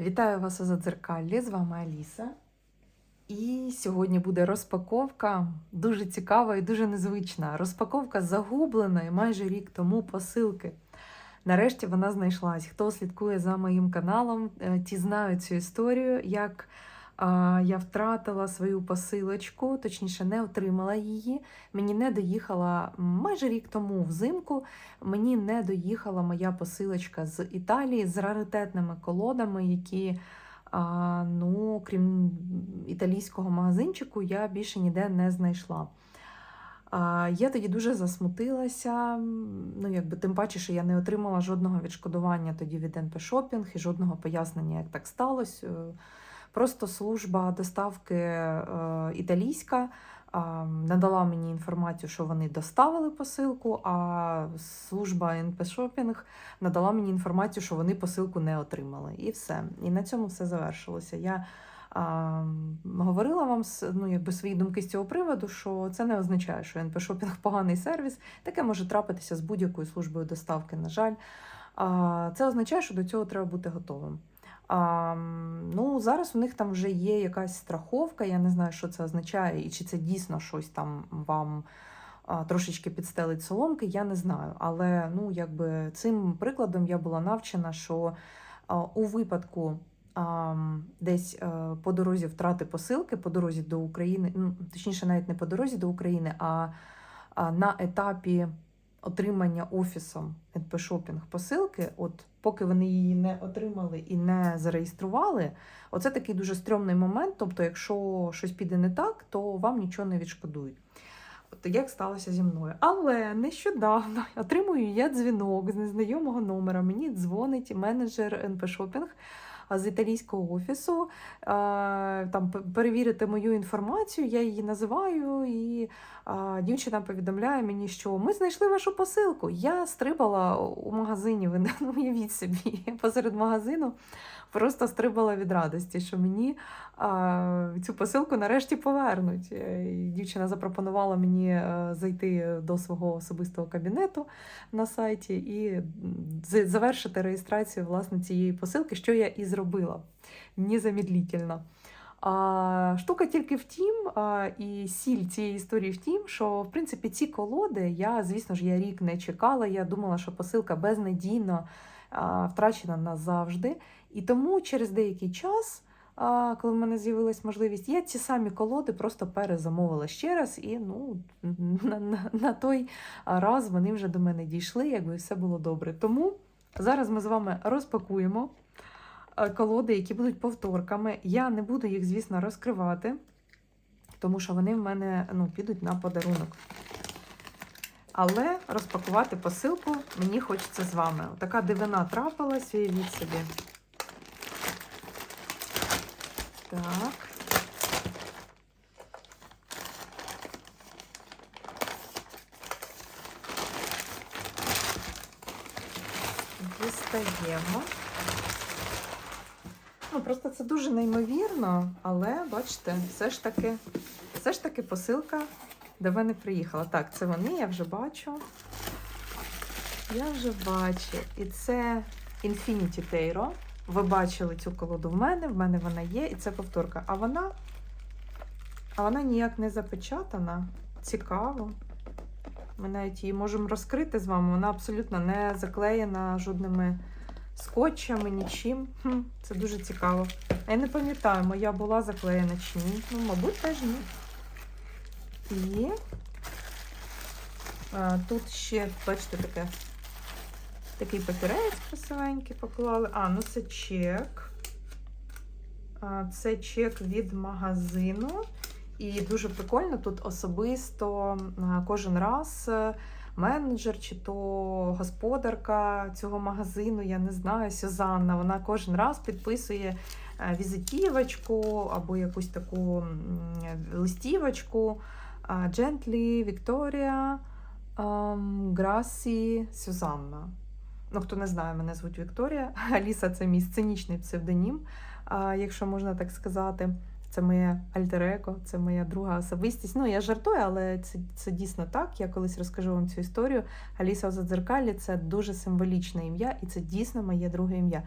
Вітаю вас у Задзеркаллі, з вами Аліса. І сьогодні буде розпаковка дуже цікава і дуже незвична. Розпаковка загубленої майже рік тому посилки. Нарешті вона знайшлась. Хто слідкує за моїм каналом, е, ті знають цю історію, як я втратила свою посилочку, точніше, не отримала її. Мені не доїхала майже рік тому взимку. Мені не доїхала моя посилочка з Італії з раритетними колодами, які, ну, крім італійського магазинчику, я більше ніде не знайшла. Я тоді дуже засмутилася. Ну, якби тим паче, що я не отримала жодного відшкодування тоді від НП Шопінг і жодного пояснення, як так сталося. Просто служба доставки е, італійська надала мені інформацію, що вони доставили посилку, а служба НП Шопінг надала мені інформацію, що вони посилку не отримали. І все. І на цьому все завершилося. Я а, говорила вам ну, якби свої думки з цього приводу, що це не означає, що НП Шопінг поганий сервіс. Таке може трапитися з будь-якою службою доставки, на жаль. А, це означає, що до цього треба бути готовим. А, ну, зараз у них там вже є якась страховка, я не знаю, що це означає, і чи це дійсно щось там вам а, трошечки підстелить соломки, я не знаю. Але ну, якби цим прикладом я була навчена, що а, у випадку а, десь е, по дорозі втрати посилки, по дорозі до України, ну, точніше, навіть не по дорозі до України, а, а на етапі отримання офісом НП Шопінг посилки, от поки вони її не отримали і не зареєстрували, оце такий дуже стрьомний момент. Тобто, якщо щось піде не так, то вам нічого не відшкодують. От як сталося зі мною. Але нещодавно отримую я дзвінок з незнайомого номера. Мені дзвонить менеджер НП Шопінг з італійського офісу. Там перевірити мою інформацію, я її називаю, і дівчина повідомляє мені, що ми знайшли вашу посилку. Я стрибала у магазині. Ви не уявіть собі посеред магазину. Просто стрибала від радості, що мені а, цю посилку нарешті повернуть. Е, і Дівчина запропонувала мені е, зайти до свого особистого кабінету на сайті і завершити реєстрацію власне цієї посилки, що я і зробила незамедлительно. А, штука тільки в тім, а, і сіль цієї історії в тім, що в принципі ці колоди я, звісно ж, я рік не чекала. Я думала, що посилка безнадійно а, втрачена назавжди. І тому через деякий час, коли в мене з'явилась можливість, я ці самі колоди просто перезамовила ще раз, і ну, на, на, на той раз вони вже до мене дійшли, якби все було добре. Тому зараз ми з вами розпакуємо колоди, які будуть повторками. Я не буду їх, звісно, розкривати, тому що вони в мене ну, підуть на подарунок. Але розпакувати посилку мені хочеться з вами. Така дивина трапилась, уявіть собі. Так. Дістаємо. Ну, просто це дуже неймовірно, але бачите, все ж таки, все ж таки посилка до мене приїхала. Так, це вони, я вже бачу. Я вже бачу. І це Infinity Tairo. Ви бачили цю колоду в мене, в мене вона є, і це повторка. А вона, а вона ніяк не запечатана. Цікаво. Ми навіть її можемо розкрити з вами. Вона абсолютно не заклеєна жодними скотчами, нічим. Хм, це дуже цікаво. Я не пам'ятаю, моя була заклеєна чи ні. Ну, мабуть, теж ні. І а, тут ще, бачите, таке, такий папірець красивенький поклали. А, ну це чек. Це чек від магазину. І дуже прикольно, тут особисто кожен раз е, менеджер чи то господарка цього магазину, я не знаю, Сюзанна, вона кожен раз підписує е, візитівочку або якусь таку листівочку. Джентлі, Вікторія, Грасі, Сюзанна. Ну, хто не знає, мене звуть Вікторія. Аліса це мій сценічний псевдонім, якщо можна так сказати. Це моє альтер-его, це моя друга особистість. Ну, я жартую, але це, це дійсно так. Я колись розкажу вам цю історію. Аліса Озадзеркалі Задзеркалі це дуже символічне ім'я, і це дійсно моє друге ім'я.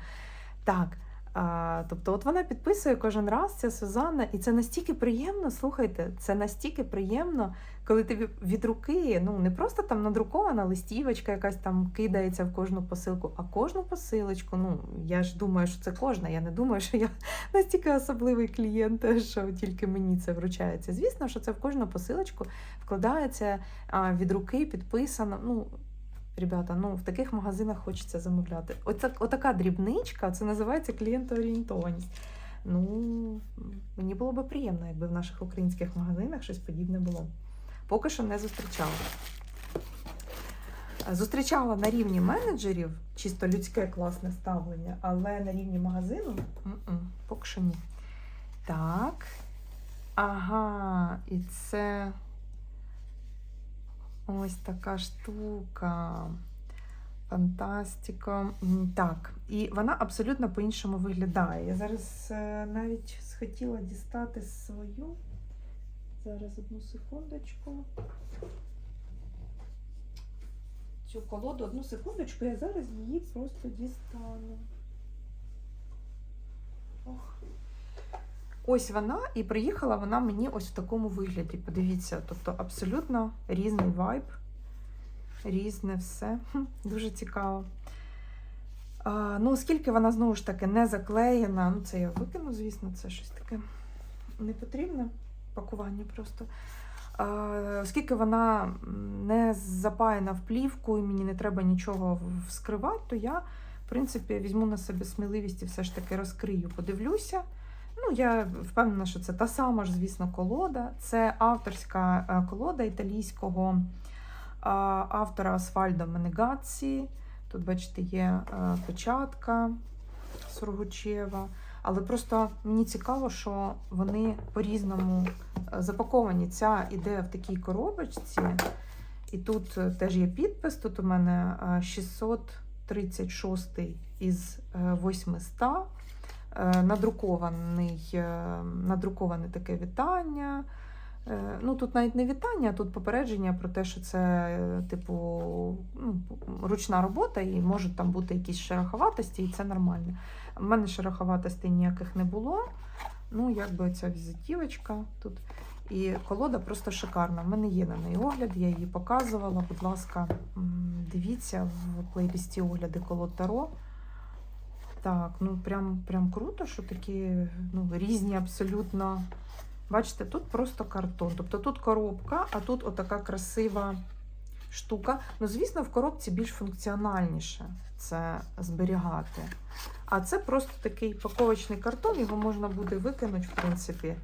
Так, А, тобто, от вона підписує кожен раз ця Сюзанна, і це настільки приємно, слухайте, це настільки приємно, коли ти від- руки, ну не просто там надрукована листівочка, якась там кидається в кожну посилку, а кожну посилочку. Ну я ж думаю, що це кожна. Я не думаю, що я настільки особливий клієнт, що тільки мені це вручається. Звісно, що це в кожну посилочку вкладається від руки, підписано. Ну, Ребята, ну в таких магазинах хочеться замовляти. Оця, отака дрібничка, це називається клієнтоорієнтованість. Ну, мені було би приємно, якби в наших українських магазинах щось подібне було. Поки що не зустрічала. Зустрічала на рівні менеджерів, чисто людське класне ставлення, але на рівні магазину м-м, поки що ні. Так. Ага, і це ось така штука. Фантастика. Так, і вона абсолютно по-іншому виглядає. Я зараз е, навіть схотіла дістати свою. Зараз одну секундочку. Цю колоду, одну секундочку, я зараз її просто дістану. Ох. Ось вона, і приїхала вона мені ось в такому вигляді. Подивіться, тобто абсолютно різний вайб, різне все. Дуже цікаво. А, ну, оскільки вона знову ж таки не заклеєна, ну це я викину, звісно, це щось таке не потрібне пакування просто. А, оскільки вона не запаяна в плівку і мені не треба нічого вскривати, то я, в принципі, візьму на себе сміливість і все ж таки розкрию, подивлюся. Ну, я впевнена, що це та сама ж, звісно, колода. Це авторська е, колода італійського е, автора Асфальдо Менегаці. Тут, бачите, є е, печатка Сургучева. Але просто мені цікаво, що вони по-різному запаковані. Ця іде в такій коробочці, і тут теж є підпис. Тут у мене е, 636 із е, 800. Е, Надрукований, е, надруковане таке вітання. Е, Ну, тут навіть не вітання, а тут попередження про те, що це, типу, ну, ручна робота, і можуть там бути якісь шероховатості, і це нормально. У мене шероховатостей ніяких не було. Ну, якби ця візитівочка тут. І колода просто шикарна. У мене є на неї огляд, я її показувала. Будь ласка, дивіться в плейлісті огляди колод Таро. Так, ну прям, прям круто, що такі ну, різні абсолютно. Бачите, тут просто картон. Тобто тут коробка, а тут отака красива штука. Ну, звісно, в коробці більш функціональніше це зберігати. А це просто такий паковочний картон, його можна буде викинути, в принципі,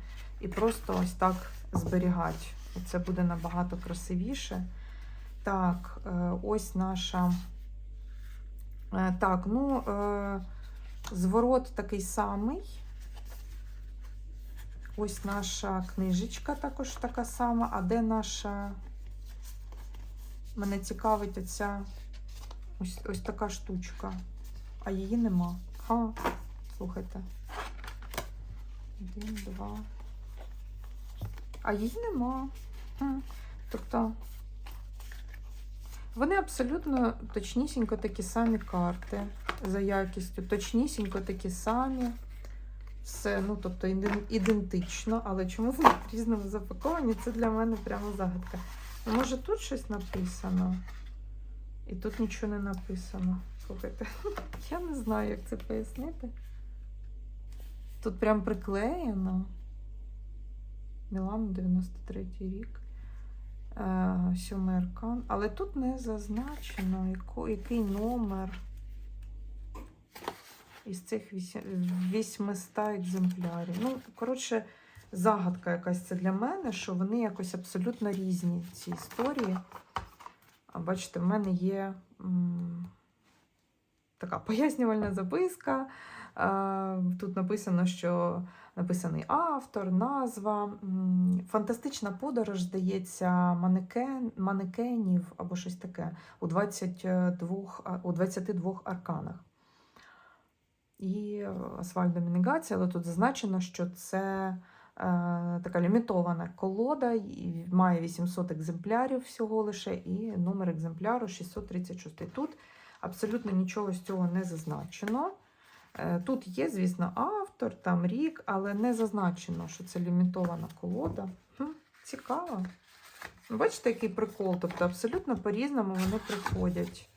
і просто ось так зберігати. Це буде набагато красивіше. Так, е, ось наша. Е, Так, ну, е, зворот такий самий. Ось наша книжечка також така сама. А де наша. Мене цікавить оця ось, ось така штучка. А її нема. Ха, слухайте. Один, два. А її нема. Тобто. Вони абсолютно точнісінько такі самі карти за якістю, точнісінько такі самі. Все, ну тобто ідентично, але чому вони в різному запаковані, це для мене прямо загадка. Може тут щось написано? І тут нічого не написано. Слухайте, я не знаю, як це пояснити. Тут прям приклеєно. Мілан 93 рік. Е, Сьомий аркан. Але тут не зазначено, який номер із цих 800 екземплярів. Ну, коротше, загадка якась це для мене, що вони якось абсолютно різні, ці історії. А бачите, в мене є м, така пояснювальна записка. Е, Тут написано, що написаний автор, назва. Фантастична подорож, здається, манекен, манекенів або щось таке у 22, у 22 арканах. І асфальтна мінігація, але тут зазначено, що це е, така лімітована колода, і має 800 екземплярів всього лише, і номер екземпляру 636. Тут абсолютно нічого з цього не зазначено. Е, Тут є, звісно, автор, там рік, але не зазначено, що це лімітована колода. Хм, цікаво. Бачите, який прикол? Тобто абсолютно по-різному вони приходять.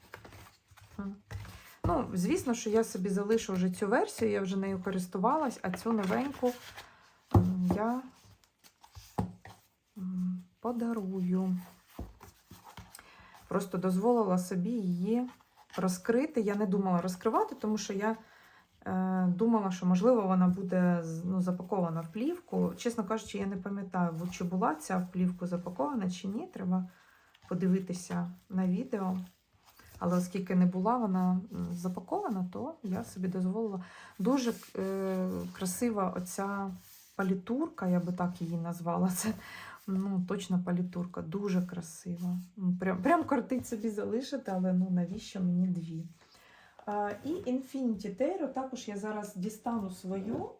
Ну, звісно, що я собі залишу вже цю версію, я вже нею користувалась, а цю новеньку я подарую. Просто дозволила собі її розкрити. Я не думала розкривати, тому що я е, думала, що можливо вона буде ну, запакована в плівку. Чесно кажучи, я не пам'ятаю, чи була ця в плівку запакована, чи ні. Треба подивитися на відео. Але оскільки не була вона запакована, то я собі дозволила. Дуже е, красива оця палітурка, я би так її назвала. Це ну, точно палітурка, дуже красива. Прям, прям кортить собі залишити, але ну, навіщо мені дві? А, і Infinity Terror також я зараз дістану свою.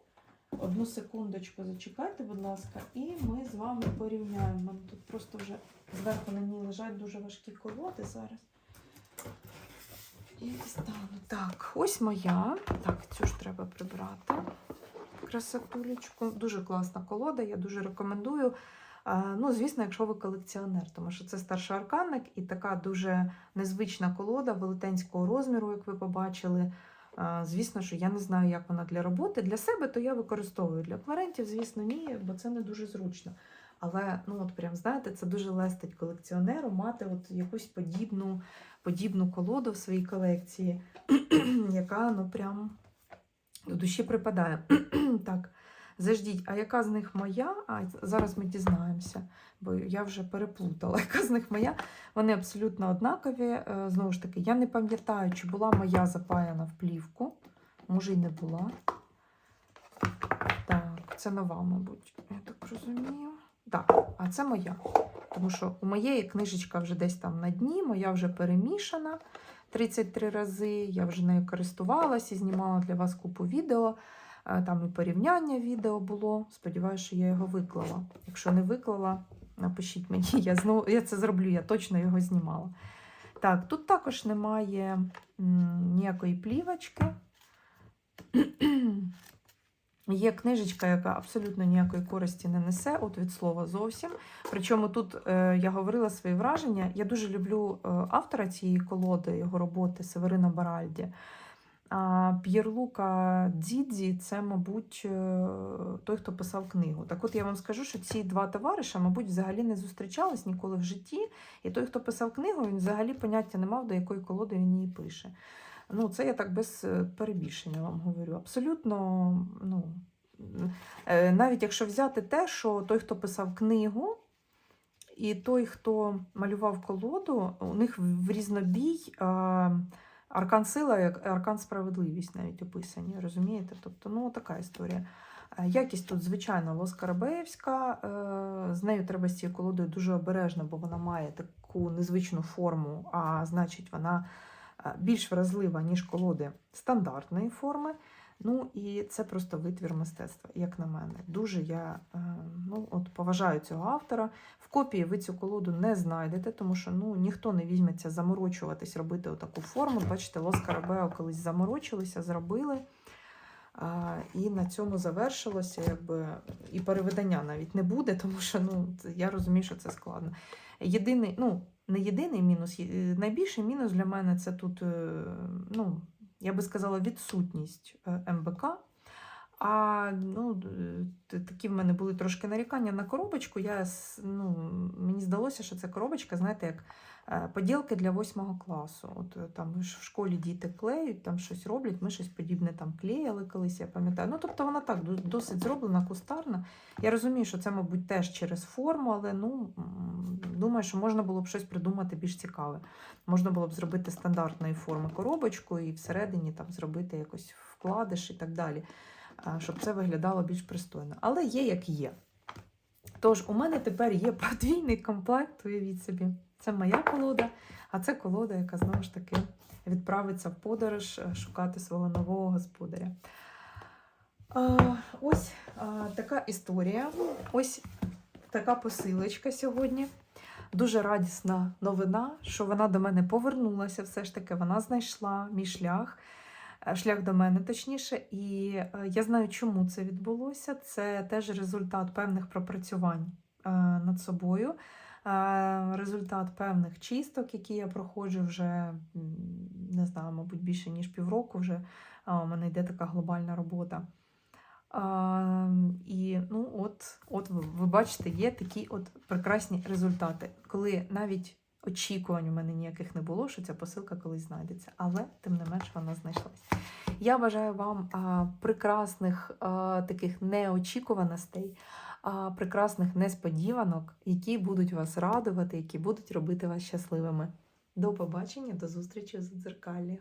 Одну секундочку, зачекайте, будь ласка, і ми з вами порівняємо. Тут просто вже зверху на ній лежать дуже важкі колоди зараз. І дістану. Так, ось моя. Так, цю ж треба прибрати. Красотулечку. Дуже класна колода, я дуже рекомендую. Ну, звісно, якщо ви колекціонер, тому що це старший арканник і така дуже незвична колода велетенського розміру, як ви побачили. Звісно, що я не знаю, як вона для роботи. Для себе то я використовую. Для клієнтів, звісно, ні, бо це не дуже зручно. Але ну от прям знаєте, це дуже лестить колекціонеру мати от якусь подібну, подібну колоду в своїй колекції, яка ну прям до душі припадає. так, заждіть, а яка з них моя? А зараз ми дізнаємося, бо я вже переплутала, яка з них моя. Вони абсолютно однакові. Е, Знову ж таки, я не пам'ятаю, чи була моя запаяна в плівку. Може, й не була. Так, це нова, мабуть, я так розумію. Так, а це моя. Тому що у моєї книжечка вже десь там на дні, моя вже перемішана 33 рази. Я вже нею користувалася і знімала для вас купу відео. Е, Там і порівняння відео було. Сподіваюся, що я його виклала. Якщо не виклала, напишіть мені, я знову я це зроблю, я точно його знімала. Так, тут також немає м, ніякої плівочки. Є книжечка, яка абсолютно ніякої користі не несе, от від слова зовсім. Причому тут е, я говорила свої враження. Я дуже люблю е, автора цієї колоди, його роботи Северина Баральді. А П'єрлука Дзідзі це, мабуть, е, той, хто писав книгу. Так от я вам скажу, що ці два товариша, мабуть, взагалі не зустрічались ніколи в житті. І той, хто писав книгу, він взагалі поняття не мав, до якої колоди він її пише. Ну, це я так без е, перебільшення вам говорю. Абсолютно, ну, е, навіть якщо взяти те, що той, хто писав книгу, і той, хто малював колоду, у них в різнобій е, аркан сила і аркан справедливість навіть описані, розумієте? Тобто, ну, така історія. Якість тут, звичайно, Лоскарабеївська. З нею треба з цією колодою дуже обережно, бо вона має таку незвичну форму, а значить, вона більш вразлива, ніж колоди стандартної форми. Ну і це просто витвір мистецтва, як на мене. Дуже я е, ну, от, поважаю цього автора. В копії ви цю колоду не знайдете, тому що ну, ніхто не візьметься заморочуватись, робити отаку форму. Бачите, Лос Карабео колись заморочилися, зробили. А, і на цьому завершилося, якби і переведення навіть не буде, тому що ну, я розумію, що це складно. Єдиний, ну, не єдиний мінус, найбільший мінус для мене це тут, е, ну, я би сказала, відсутність е, МБК. А ну, е, такі в мене були трошки нарікання на коробочку. Я, ну, мені здалося, що це коробочка, знаєте, як е, поділки для восьмого класу. От е, там ж в школі діти клеють, там щось роблять, ми щось подібне там клеїли колись, я пам'ятаю. Ну, тобто вона так досить зроблена, кустарна. Я розумію, що це, мабуть, теж через форму, але ну, думаю, що можна було б щось придумати більш цікаве. Можна було б зробити стандартної форми коробочку і всередині там зробити якось вкладиш і так далі, щоб це виглядало більш пристойно. Але є як є. Тож, у мене тепер є подвійний комплект, уявіть собі. Це моя колода, а це колода, яка знову ж таки відправиться в подорож е, шукати свого нового господаря. Ось така історія. Ось така посилочка сьогодні. Дуже радісна новина, що вона до мене повернулася. Все ж таки, вона знайшла мій шлях. е, шлях до мене точніше. І е, я знаю, чому це відбулося. Це теж результат певних пропрацювань над собою, результат певних чисток, які я проходжу вже не знаю, мабуть, більше ніж півроку. Вже у мене йде така глобальна робота. І ну, от, от ви, ви бачите, є такі от прекрасні результати, коли навіть очікувань у мене ніяких не було, що ця посилка колись знайдеться, але тим не менш вона знайшлась. Я бажаю вам а, прекрасних а, таких неочікуваностей, прекрасних несподіванок, які будуть вас радувати, які будуть робити вас щасливими. До побачення, до зустрічі у дзеркалі.